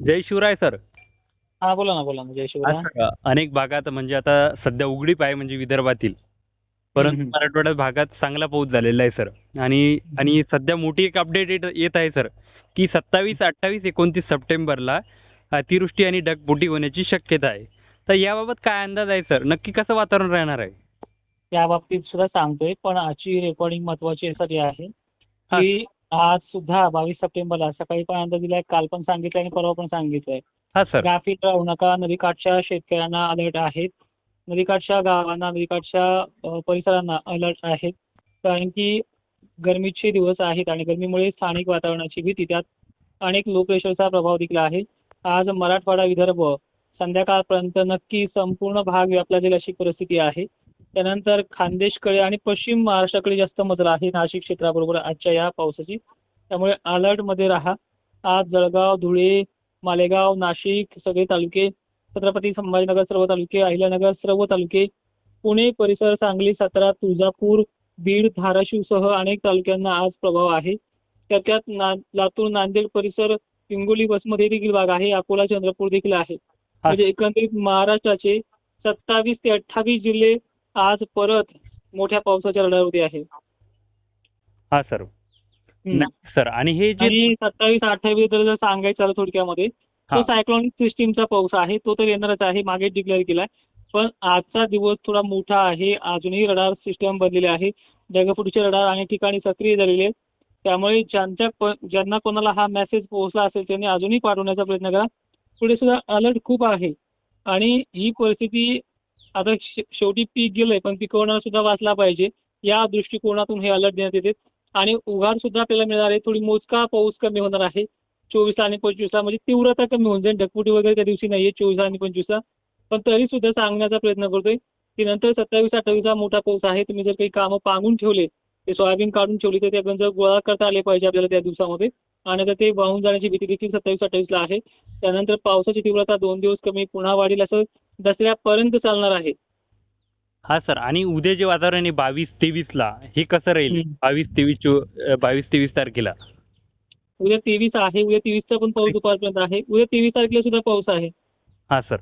जय Shivray sir. हा बोला ना बोला ना जय शिवराय अनेक भागात म्हणजे आता सध्या उघडीप आहे म्हणजे विदर्भातील. परंतु. मराठवाड्यात भागात चांगला पाऊस झालेला आहे सर. आणि आणि सध्या मोठी एक अपडेट येत आहे सर की सत्तावीस अठ्ठावीस एकोणतीस सप्टेंबरला अतिवृष्टी आणि ढगफुटी होण्याची शक्यता आहे. तर याबाबत काय अंदाज आहे सर? नक्की कसं वातावरण राहणार आहे? त्या बाबतीत सुद्धा सांगतोय पण आजची रेकॉर्डिंग महत्वाची यासाठी आहे. की आज सुद्धा बावीस सप्टेंबरला सकाळी पण अंदाज दिलाय काल पण सांगितलंय आणि परवा पण सांगितलंय. हा सर. गाफील राहू नका नदीकाठच्या शेतकऱ्यांना अलर्ट आहेत. नदीकाठच्या गावांना नदीकाठच्या परिसरांना अलर्ट आहेत. कारण की गरमीचे दिवस आहेत आणि गरमीमुळे स्थानिक वातावरणाची भीती त्यात अनेक लो प्रेशरचा प्रभाव देखील आहे. आज मराठवाडा विदर्भ संध्याकाळपर्यंत नक्की संपूर्ण भाग व्यापला जाईल अशी परिस्थिती आहे. त्यानंतर खानदेशकडे आणि पश्चिम महाराष्ट्राकडे जास्त मदर आहे. नाशिक क्षेत्राबरोबर आजच्या या पावसाची. त्यामुळे अलर्टमध्ये राहा. आज जळगाव धुळे मालेगाव नाशिक सगळे तालुके छत्रपती संभाजीनगर सर्व तालुके अहिल्यानगर सर्व तालुके पुणे परिसर सांगली सातारा तुळजापूर बीड धाराशिवसह अनेक तालुक्यांना आज प्रभाव आहे. त्याच्यात ना लातूर नांदेड परिसर हिंगोली बसमध्ये देखील भाग आहे. अकोला चंद्रपूर देखील आहे. म्हणजे एकंदरीत महाराष्ट्राचे सत्तावीस ते अठ्ठावीस जिल्हे आज परत मोठ्या पावसाच्या रडारवरती आहे. हा सर. सर आणि हे जे सत्तावीस अठ्ठावीस जर सांगायचं थोडक्यामध्ये तो. सायक्लॉनिक सिस्टीमचा पाऊस आहे तो तर येणारच आहे मागे डिक्लेअर केलाय. पण आजचा दिवस थोडा मोठा आहे अजूनही रडार सिस्टम बनलेले आहे. ढगफुटीचे रडार अनेक ठिकाणी सक्रिय झालेले आहेत. त्यामुळे ज्यांच्या ज्यांना कोणाला हा मेसेज पोहोचला असेल त्यांनी अजूनही पाठवण्याचा प्रयत्न करा. पुढे सुद्धा अलर्ट खूप आहे. आणि ही परिस्थिती आता शे- शेवटी पीक गेलंय पण पिकवणारा सुद्धा वाचला पाहिजे. या दृष्टिकोनातून हे अलर्ट देण्यात येते. आणि उघाड सुद्धा आपल्याला मिळणार आहे. थोडी मोजका पाऊस कमी होणार आहे. चोवीसला आणि पंचवीसला म्हणजे तीव्रता कमी होऊन जाईल. ढगफुटी वगैरे त्या दिवशी नाहीये चोवीसला आणि पंचवीसला पण तरी सुद्धा सांगण्याचा प्रयत्न करतोय की नंतर सत्तावीस अठ्ठावीसला मोठा पाऊस आहे. तुम्ही जर काही कामं पांगून ठेवले ते सोयाबीन काढून ठेवली तर ते जर गोळा करता आले पाहिजे आपल्याला त्या दिवसामध्ये आणि आता ते वाहून जाण्याची भीती देखील सत्तावीस अठ्ठावीसला आहे. त्यानंतर पावसाची तीव्रता दोन दिवस कमी पुन्हा वाढेल असं दसऱ्यापर्यंत चालणार आहे. हा सर आणि उद्या जे वातावरण आहे बावीस तेवीसला हे कसं राहील. बावीस तेवीस बावीस तेवीस तारखेला? उद्या तेवीस आहे उद्या तेवीसचा पण पाऊस दुपारपर्यंत आहे. उद्या तेवीस तारखेला सुद्धा पाऊस आहे. हा सर.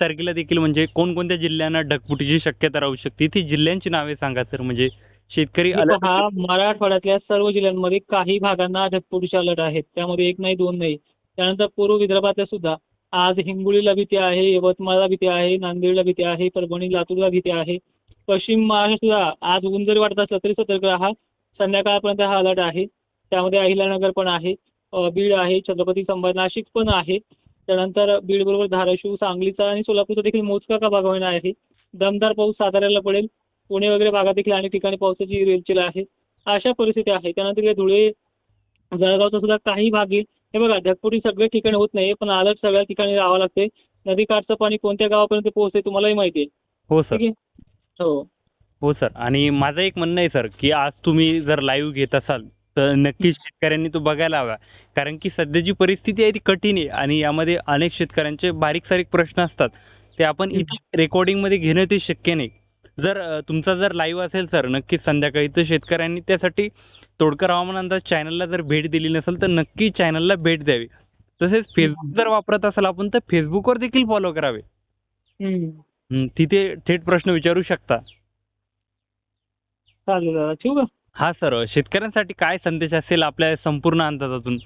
तारखेला देखील म्हणजे कोणकोणत्या जिल्ह्यांना ढगफुटीची शक्यता राहू शकते? ती जिल्ह्यांची नावे सांगा सर म्हणजे शेतकरी हे पहा मराठवाड्यातल्या सर्व जिल्ह्यांमध्ये काही भागांना ढगफुटीचे अलर्ट आहेत. त्यामध्ये एक नाही दोन नाही. त्यानंतर पूर्व विदर्भातल्या सुद्धा. आज हिंगोलीला भीती आहे यवतमाळला भीती आहे नांदेडला भीती आहे परभणी लातूरला भीती आहे. पश्चिम महाराष्ट्र सुद्धा आज ऊन जरी वाटत असलं तरी सतर्क राहा. संध्याकाळपर्यंत हा अलर्ट आहे. त्यामध्ये अहिल्यानगर पण आहे. बीड आहे छत्रपती संभाजी नाशिक पण आहे. त्यानंतर बीड बरोबर धाराशिव सांगलीचा आणि सोलापूरचा देखील मोजका का भाग आहे. दमदार पाऊस साताऱ्याला पडेल. पुणे वगैरे भागात देखील अनेक ठिकाणी पावसाची रेलचेल आहे. अशा परिस्थिती आहे. त्यानंतर इकडे धुळे जळगावचा सुद्धा काही भाग येईल हे बघा ढगफुटी सगळ्या ठिकाणी होत नाही पण अलर्ट सगळ्या ठिकाणी राहावं लागते नदीकाठचं पाणी कोणत्या गावापर्यंत पोहोचते तुम्हालाही माहिती आहे. हो सर. ठीक आहे? हो. हो सर. आणि माझं एक म्हणणं आहे सर की आज तुम्ही जर लाईव्ह घेत असाल तर नक्कीच शेतकऱ्यांनी तो बघायला हवा. कारण की सध्याची परिस्थिती आहे ती कठीण आहे. आणि यामध्ये अनेक शेतकऱ्यांचे बारीक सारीक प्रश्न असतात. ते आपण. इथे रेकॉर्डिंगमध्ये घेणं ते शक्य नाही. जर तुमचा जर लाईव्ह असेल सर नक्कीच संध्याकाळी. तर शेतकऱ्यांनी त्यासाठी तोडकर हवामान अंदाज चॅनलला जर भेट दिली नसेल तर नक्की चॅनलला भेट द्यावी. तसेच फेसबुक जर वापरत असाल आपण तर फेसबुकवर देखील फॉलो करावे. तिथे थेट प्रश्न विचारू शकता. चालेल ठेवू का? हा सर शेतकऱ्यांसाठी काय संदेश असेल आपल्या संपूर्ण अंदाजातून?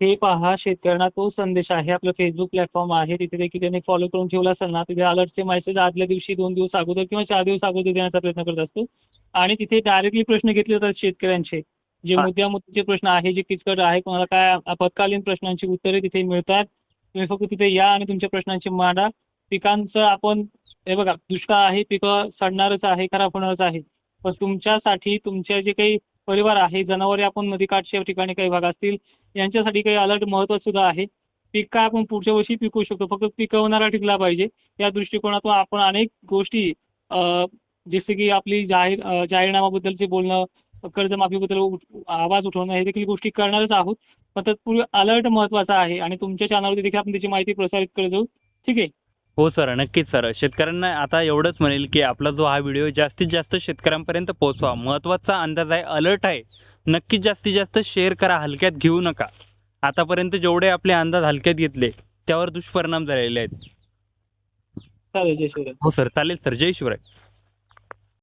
हे पहा शेतकऱ्यांना तो संदेश आहे. आपलं फेसबुक प्लॅटफॉर्म आहे. तिथे देखील त्यांनी फॉलो करून ठेवला असेल ना तिथे अलर्टचे मेसेज आदल्या दिवशी दोन दिवस अगोदर किंवा चार दिवस अगोदर देण्याचा प्रयत्न करत असतो. आणि तिथे डायरेक्टली प्रश्न घेतले जातात शेतकऱ्यांचे. जे. मुद्द्या मुद्द्याचे प्रश्न आहे जे किचकट आहे कोणाला काय आपत्कालीन प्रश्नांची उत्तरे तिथे मिळतात. तुम्ही फक्त तिथे या आणि तुमच्या प्रश्नांची मांडा. पिकांचं आपण हे बघा दुष्काळ आहे पिकं सडणारच आहे खराब होणारच आहे. पण तुमच्यासाठी तुमच्या जे काही परिवार आहे. जनावरे आपण नदीकाठच्या ठिकाणी काही भाग असतील यांच्यासाठी काही अलर्ट महत्त्वाचं सुद्धा आहे. पीक काय आपण पुढच्या वर्षी पिकवू शकतो? फक्त पिकवणारा टिकला पाहिजे. या दृष्टिकोनातून आपण अनेक गोष्टी जसे की आपली जाहीर जाहीरनामाबद्दलचे बोलणं कर्जमाफीबद्दल उठ- आवाज उठवणं हे देखील गोष्टी करणारच आहोत. पण तत्पूर्वी अलर्ट महत्त्वाचा आहे आणि तुमच्या चॅनलवरती देखील आपण त्याची माहिती प्रसारित करत जाऊ. ठीक आहे? हो सर नक्कीच सर. शेतकऱ्यांना आता एवढंच म्हणेल की आपला जो हा व्हिडिओ जास्तीत जास्त शेतकऱ्यांपर्यंत पोहोचवा. महत्त्वाचा अंदाज आहे अलर्ट आहे. नक्कीच जास्तीत जास्त शेअर करा हलक्यात घेऊ नका. आतापर्यंत जेवढे आपले अंदाज हलक्यात घेतले त्यावर दुष्परिणाम झालेले आहेत. चालेल जय शिवराय. हो सर चालेल सर. जय शिवराय.